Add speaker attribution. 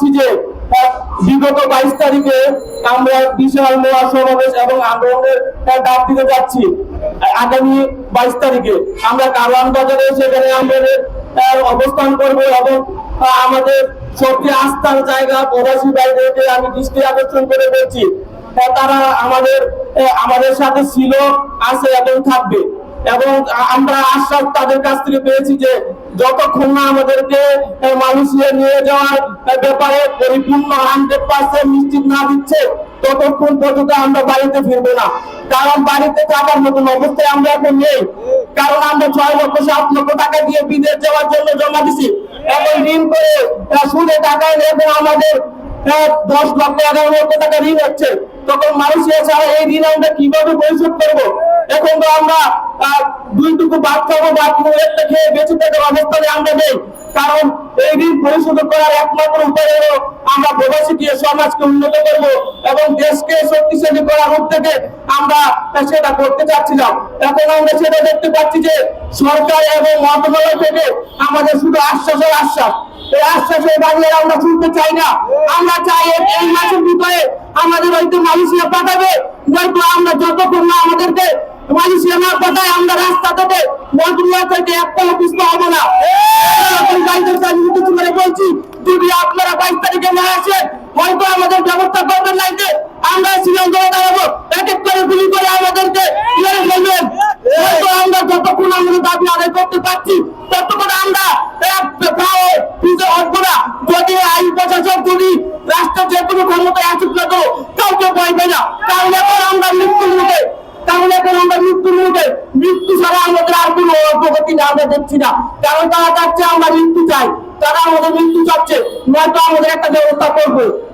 Speaker 1: পাচ্ছি যে বিগত বাইশ তারিখে আমরা বিশাল মহাসমাবেশ এবং আন্দোলনের ডাক দিতে যাচ্ছি। আগামী বাইশ তারিখে আমরা কারওয়ান বাজারে সেখানে আমাদের অবস্থান করব এবং আমাদের সবচেয়ে আস্থার জায়গা প্রবাসী বাইরেকে আমি দৃষ্টি আকর্ষণ করে বলছি। তারা আমাদের আমাদের সাথে ছিল, আছে এবং থাকবে। এবং আমরা আশ্বাস তাদের কাছ থেকে পেয়েছি যে যতক্ষণ না আমাদেরকে মালয়েশিয়া নিয়ে যাওয়ার ব্যাপারে পরিপূর্ণ হান্ড্রেড পার্সেন্ট নিশ্চিত না দিচ্ছে, ততক্ষণ পর্যন্ত আমরা বাড়িতে ফিরবো না। কারণ বাড়িতে থাকার মতন অবস্থায় আমরা এখন নেই। কারণ আমরা ছয় লক্ষ, সাত লক্ষ টাকা দিয়ে বিদেশ যাওয়ার জন্য জমা দিছি। এবং ঋণ করে সুদে টাকা এবং আমাদের দশ লক্ষ, এগারো লক্ষ টাকা ঋণ হচ্ছে। তখন মালয়েশিয়া ছাড়া এই ঋণ আমরা কীভাবে পরিশোধ করব? এখন তো আমরা আহ, দুই টুকু ভাত খাব বা একটা খেয়ে বেঁচে থাকার অবস্থানে আমরা নেই। কারণ এই ঋণ পরিশোধ করার একমাত্র উপায় হলো আমরা প্রবাসী দিয়ে সমাজকে উন্নত করব এবং দেশকে শক্তিশালী করার উদ্যোগে আমরা সেটা করতে চাচ্ছিলাম। এখন আমরা সেটা দেখতে পাচ্ছি যে সরকার এবং মন্ত্রণালয় থেকে আমাদের শুধু আশ্বাস আর আশ্বাস। এই আশ্বাসের বাড়িয়ে আমরা শুনতে চাই না। আমরা চাই এই মাসের ভিতরে আমাদের হয়তো মালয়েশিয়া পাঠাবে নয়তো আমরা যতক্ষণ না আমাদেরকে মালয়েশিয়া না পাঠায় আমরা রাস্তা থেকে মন্ত্রণালয় থেকে এক কোনো হব না। এখন গাইদের কাছে কিছু করে বলছি, যদি আপনারা বাইশ তারিখে না আসেন হয়তো আমাদের ব্যবস্থা করবেন নাই যে আমরা শ্রীলঙ্কা করে গুলি করে আমাদেরকে মেরে ফেলবেন। হয়তো আমরা আমরা না। যদি আইন কোনো ক্ষমতায় আসুক না তো কাউকে ভয় না। কারণ আমরা মৃত্যুর মুখে কারণ এখন আমরা মৃত্যুর মুখে মৃত্যু ছাড়া আমাদের আর কোনো অগ্রগতি না আমরা দেখছি না। কারণ তারা চাচ্ছে আমরা মৃত্যু চাই। তারা আমাদের মৃত্যু চাচ্ছে। নয়তো আমাদের একটা ব্যবস্থা করব।